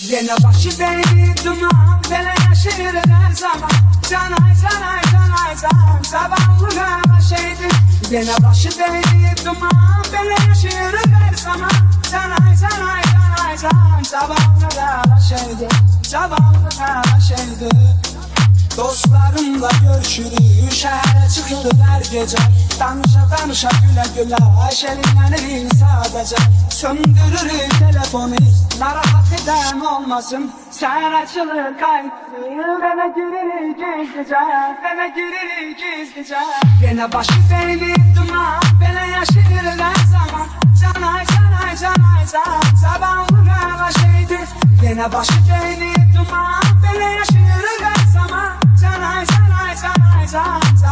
Yine başı beni duman Bele yaşır her zaman. Canay canay canay can Sabahlı galiba şeydi. Yine başı beni duman Bele yaşır her zaman. Canay canay canay can Sabahlı galiba şeydi. Sabahlı galiba şeydi Dostlarımla görüşürüz Şehre çıkıldılar gece. Danışa danışa güle güle Şelinleniriz sadece. Söndürürüz telefonu Narahat eden olmasın. Sen açılır kayıtsız Eve gireriz gizlice. Eve gireriz gizlice. Yine başı beni duman Bele yaşır her zaman. Canay canay canay can. Sabahlı galiba şeydi. Yine başı beni duman Bele yaşır her zaman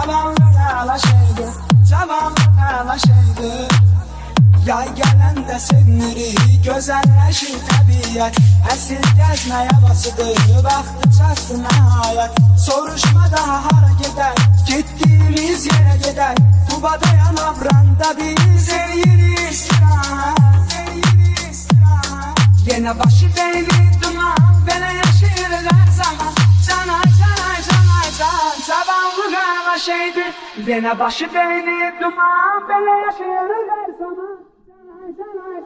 Sabahlı galiba şeydi Sabahlı galiba şeydi Yay gelen de seviniri Gözelleşir tabiat havasıdır Baktı çaktı nihayet Soruşma daha hara gider Gittiğimiz yere gider Kuba'da yanan branda biz El yeri istirahat Yine başı beni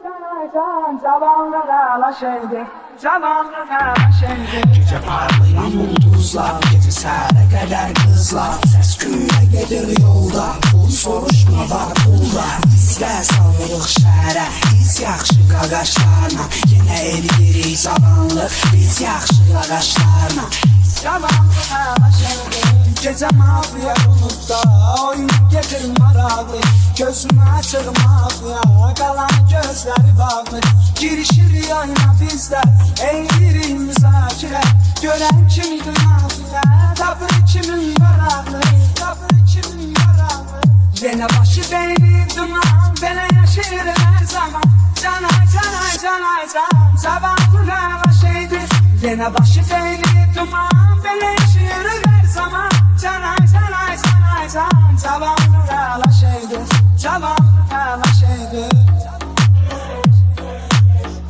canay can Sabahlı galiba şeydi Sabahlı galiba şeydi Gece parlayan yıldızlar Gece səhərə qədər qızlar Səs küyə gedir yolda Pul soruşma var pulda Bizdə salırıq şəhərə Biz yaxşı qaqaşlarla Yenə eriyirik zamanlıq Biz yaxşı qaqaşlarla Galiba şeydi Gece bulutta Oyun getir maraqlı Gözümü açır mafiya Qalan gözləri bağlı Girişir yayına bizlər Eylirik müzakirə Görən kimdir mafiya Tapır kimin maraqlı Tapır kimin Yine başı beni duman Bele yaşır her zaman Canay canay canay can Sabahlı galiba şeydi Yine başı beni duman Her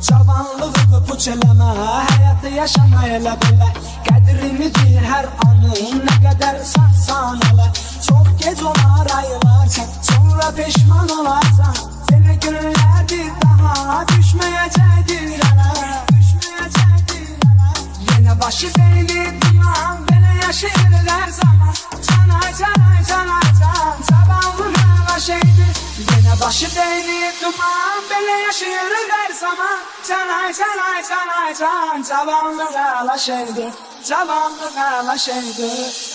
Çabanlığı puç eləmə Həyatı yaşama elə belə Qədrini bil hər anın Nə qədər sağsan elə Çox gec olar ayılarsan Sonra peşman olarsan Belə günlər bir daha Düşməyəcəkdir ələ Düşməyəcəkdir ələ Yenə başı beni duman Belə yaşayır hər zaman. Canay canay canay can. Məva şeydir Yenə başı beni duman. Belə yaşayır zaman. Canay canay canay can. Şeydir Sabahlı məva şeydir